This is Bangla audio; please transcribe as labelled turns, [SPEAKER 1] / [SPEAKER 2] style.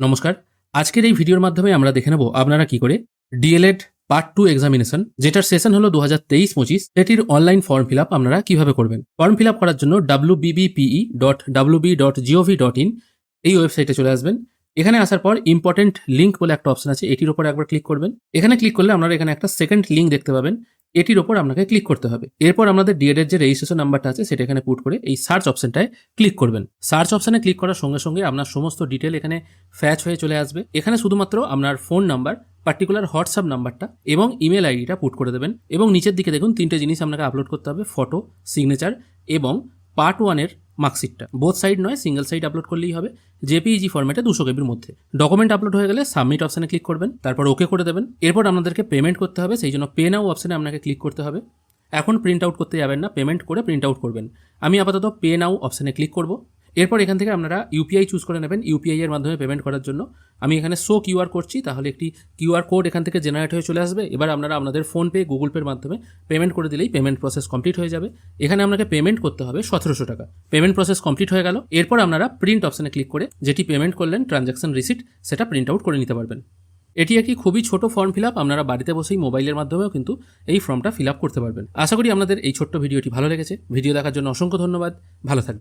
[SPEAKER 1] নমস্কার। আজকের এই ভিডিওর মাধ্যমে আমরা দেখে নেব আপনারা কি করে ডিএলএড পার্ট টু এক্সামিনেশন, যেটার সেশন হলো দু হাজার তেইশ পঁচিশ, সেটির অনলাইন ফর্ম ফিল আপ আপনারা কীভাবে করবেন? ফর্ম ফিল আপ করার জন্য W BBPE dot W B dot gov dot in এই ওয়েবসাইটে চলে আসবেন। এখানে আসার পর ইম্পর্টেন্ট লিঙ্ক বলে একটা অপশন আছে, এটির উপর একবার ক্লিক করবেন। এখানে ক্লিক করলে আপনারা এখানে একটা সেকেন্ড লিঙ্ক দেখতে পাবেন। এটির ওপর আপনাকে ক্লিক করতে হবে। এরপর আমাদের ডিএড যে রেজিস্ট্রেশন নাম্বারটা আছে, সেটা এখানে পুট করে এই সার্চ অপশনটায় ক্লিক করবেন। সার্চ অপশনে ক্লিক করার সঙ্গে সঙ্গে আপনার সমস্ত ডিটেল এখানে ফ্যাচ হয়ে চলে আসবে। এখানে শুধুমাত্র আপনার ফোন নাম্বার পার্টিকুলার হোয়াটসঅ্যাপ নাম্বারটা এবং ইমেল আইডিটা পুট করে দেবেন। এবং নিচের দিকে দেখুন, তিনটে জিনিস আপনাকে আপলোড করতে হবে ফটো সিগনেচার এবং পার্ট ওয়ানের মার্কশিটটা। বোথ সাইড নয় সিঙ্গেল সাইড আপলোড করলেই হবে। জেপিইজি ফর্মেটে দুশো কেপির মধ্যে। ডকুমেন্ট আপলোড হয়ে গেলে সাবমিট অপশানে ক্লিক করবেন, তারপর ওকে করে দেবেন। এরপর আপনাদেরকে পেমেন্ট করতে হবে, সেই জন্য পে নাও অপশানে আপনাকে ক্লিক করতে হবে। এখন প্রিন্ট আউট করতে যাবেন না পেমেন্ট করে প্রিন্ট আউট করবেন। আমি আপাতত পে নাও অপশানে ক্লিক করব। এরপর এখান থেকে আপনারা ইউপিআই চুজ করে নেবেন ইউপিআই এর মাধ্যমে পেমেন্ট করার জন্য। আমি এখানে শো কিউআর করছি, তাহলে একটি কিউআর কোড এখান থেকে জেনারেট হয়ে চলে আসবে। এবার আপনারা আপনাদের ফোনপে গুগল পের মাধ্যমে পেমেন্ট করে দিলেই পেমেন্ট প্রসেস কমপ্লিট হয়ে যাবে। এখানে আপনাকে পেমেন্ট করতে হবে সতেরোশো টাকা। পেমেন্ট প্রসেস কমপ্লিট হয়ে গেল। এরপর আপনারা প্রিন্ট অপশানে ক্লিক করে যেটি পেমেন্ট করলেন ট্রানজ্যাকশন রিসিট সেটা প্রিন্ট আউট করে নিতে পারবেন। এটি একটি খুবই ছোট ফর্ম ফিল আপ আপনারা বাড়িতে বসেই মোবাইলের মাধ্যমেও কিন্তু এই ফর্মটা ফিল আপ করতে পারবেন। আশা করি আপনাদের এই ছোট্ট ভিডিওটি ভালো লেগেছে। ভিডিও দেখার জন্য অসংখ্য ধন্যবাদ। ভালো থাকবেন।